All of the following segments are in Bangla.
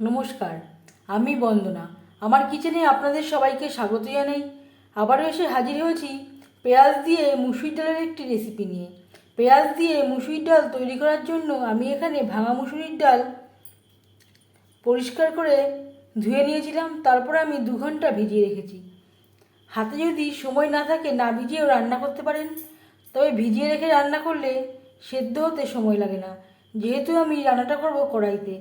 নমস্কার, আমি বন্দনা। আমার কিচেনে আপনাদের সবাইকে স্বাগত জানাই। আবারও এসে হাজির হয়েছি পেঁয়াজ দিয়ে মুসুর ডালের একটি রেসিপি নিয়ে। পেঁয়াজ দিয়ে মুসুর ডাল তৈরি করার জন্য আমি এখানে ভাঙা মুসুরির ডাল পরিষ্কার করে ধুয়ে নিয়েছিলাম, তারপর আমি দু ঘণ্টা ভিজিয়ে রেখেছি। হাতে যদি সময় না থাকে না ভিজিয়েও রান্না করতে পারেন, তবে ভিজিয়ে রেখে রান্না করলে সেদ্ধ হতে সময় লাগে না। যেহেতু আমি রান্নাটা করব কড়াইতে,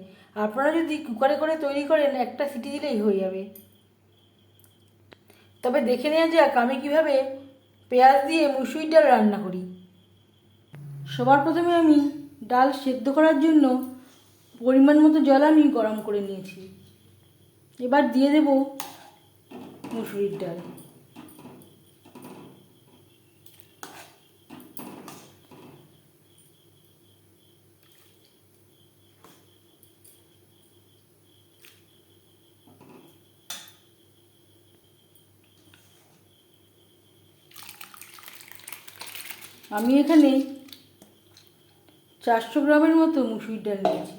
আপনারা যদি কুকারে করে তৈরি করেন, একটা সিটি দিলেই হয়ে যাবে। তবে দেখে নেওয়া যাক, আমি কীভাবে পেঁয়াজ দিয়ে মুসুরির ডাল রান্না করি। সবার প্রথমে আমি ডাল সেদ্ধ করার জন্য পরিমাণ মতো জল আমি গরম করে নিয়েছি। এবার দিয়ে দেব মুসুরির ডাল। আমি এখানে চারশো গ্রামের মতো মুসুরির ডাল নিয়েছি।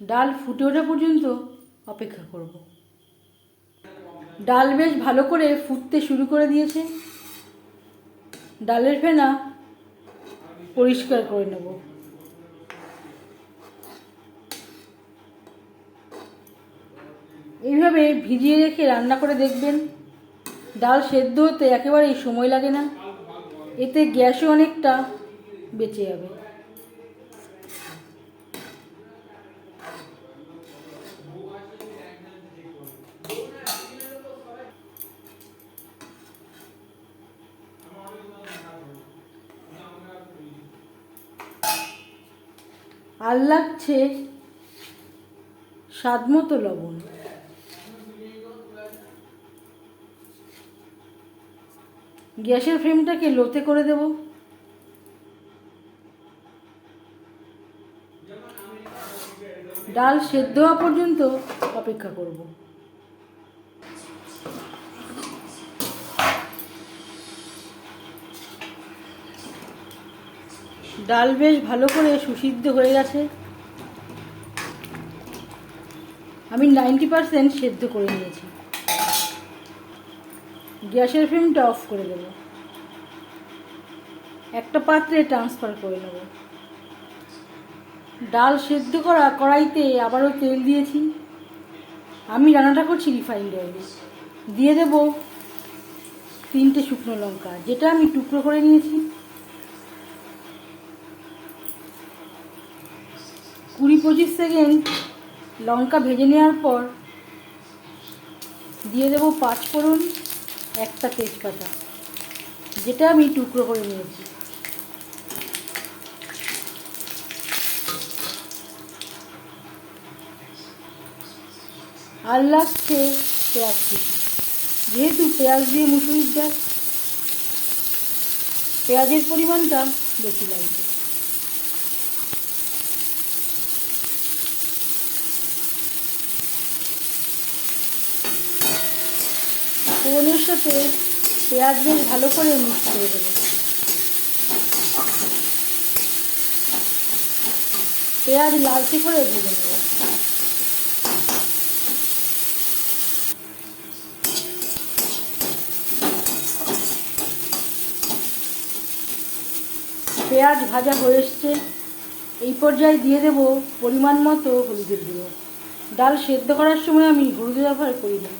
ডাল ফুটে ওঠা পর্যন্ত অপেক্ষা করব। ডাল বেশ ভালো করে ফুটতে শুরু করে দিয়েছে। ডালের ফেনা পরিষ্কার করে নেব। এইভাবে ভিজিয়ে রেখে রান্না করে দেখবেন। ডাল সেদ্ধ হতে একেবারেই সময় লাগে না। এতে গ্যাসও অনেকটা বেঁচে যাবে। আর লাগছে স্বাদ মতো লবণ। গ্যাসের ফ্লেমটাকে লোতে করে দেব। ডাল সেদ্ধ হওয়া পর্যন্ত অপেক্ষা করব। ডাল বেশ ভালো করে সুসিদ্ধ হয়ে গেছে। আমি নাইনটি পারসেন্ট সেদ্ধ করে নিয়েছি। গ্যাসের ফ্লেমটা অফ করে দেব। একটা পাত্রে ট্রান্সফার করে নেব। ডাল সেদ্ধ করা কড়াইতে আবারও তেল দিয়েছি। আমি রান্নাটা করছি রিফাইন্ড অয়েলে দিয়ে দেব তিনটে শুকনো লঙ্কা, যেটা আমি টুকরো করে নিয়েছি। কুড়ি পঁচিশ সেকেন্ড লঙ্কা ভেজে নেওয়ার পর দিয়ে দেবো পাঁচ ফোড়ন। একটা তেজপাতা, যেটা আমি টুকরো করে নিয়েছি। আর লাগছে পেঁয়াজ কুচি। যেহেতু পেঁয়াজ দিয়ে মুসুরির ডাল, পেঁয়াজের পরিমাণটা বেশি লাগবে। ফোড়নের সাথে পেঁয়াজ বেশ ভালো করে মিক্স করে দেবো। পেঁয়াজ লালচে করে ভেজে নেব। পেঁয়াজ ভাজা হয়ে এসছে। এই পর্যায়ে দিয়ে দেব পরিমাণ মতো হলুদের গুঁড়ো। ডাল সেদ্ধ করার সময় আমি হলুদ ব্যবহার করি না।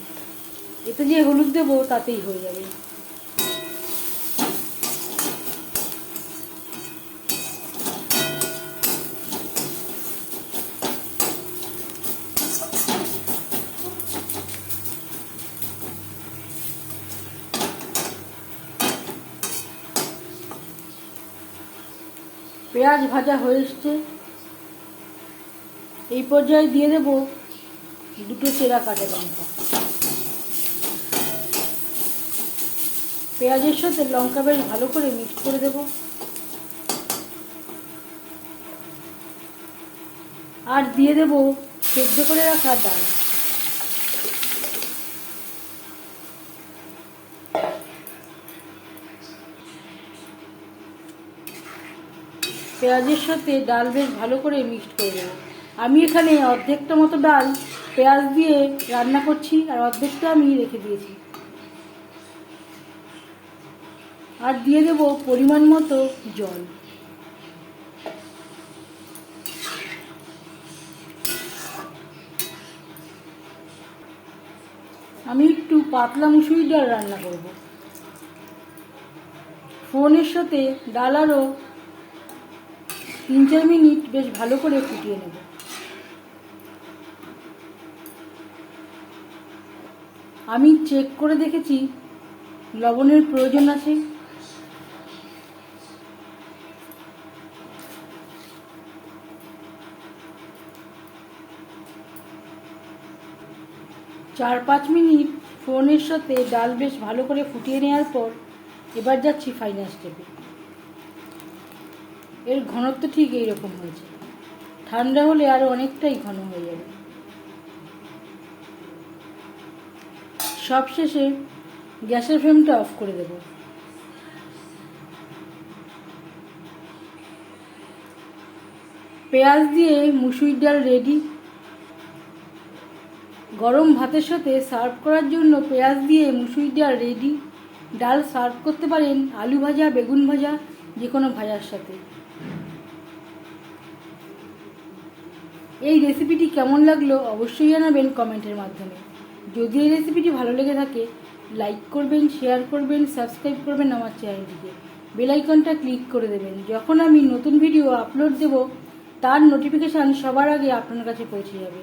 এতে যে হলুদ দেবো, তাতেই হয়ে যাবে। পেঁয়াজ ভাজা হয়ে এসছে। এই পর্যায়ে দিয়ে দেব দুটো চেরা কাঁচা লঙ্কা। পেঁয়াজের সাথে লঙ্কা বেশ ভালো করে মিক্স করে দেব। আর দিয়ে দেব সেদ্ধ করে রাখা ডাল। পেঁয়াজের সাথে ডাল বেশ ভালো করে মিক্সড করে দেবো। আমি এখানে অর্ধেকটা মতো ডাল পেঁয়াজ দিয়ে রান্না করছি, আর অর্ধেকটা আমি রেখে দিয়েছি। আর দিয়ে দেবো পরিমাণ মতো জল। আমি একটু পাতলা মুসুরি ডাল রান্না করব। ফোনের সাথে ডাল আরও তিন চার মিনিট বেশ ভালো করে ফুটিয়ে নেব। আমি চেক করে দেখেছি লবণের প্রয়োজন আছে। চার পাঁচ মিনিট ফোনের সাথে ডাল বেশ ভালো করে ফুটিয়ে নেওয়ার পর এবার যাচ্ছি ফাইনাল স্টেপে এর ঘনত্ব ঠিক এইরকম হয়েছে। ঠান্ডা হলে আরও অনেকটাই ঘন হয়ে যাবে। সবশেষে গ্যাসের ফ্লেমটা অফ করে দেব। পেঁয়াজ দিয়ে মুসুরির ডাল রেডি গরম ভাতের সাথে সার্ভ করার জন্য পেঁয়াজ দিয়ে মুসুরি ডাল রেডি ডাল সার্ভ করতে পারেন আলু ভাজা, বেগুন ভাজা, যে কোনো ভাজার সাথে। এই রেসিপিটি কেমন লাগল অবশ্যই জানাবেন কমেন্টের মাধ্যমে। যদি এই রেসিপিটি ভালো লেগে থাকে লাইক করবেন শেয়ার করবেন সাবস্ক্রাইব করবেন আমার চ্যানেলটিকে বেলাইকনটা ক্লিক করে দেবেন। যখন আমি নতুন ভিডিও আপলোড দেব, তার নোটিফিকেশান সবার আগে আপনার কাছে পৌঁছে যাবে।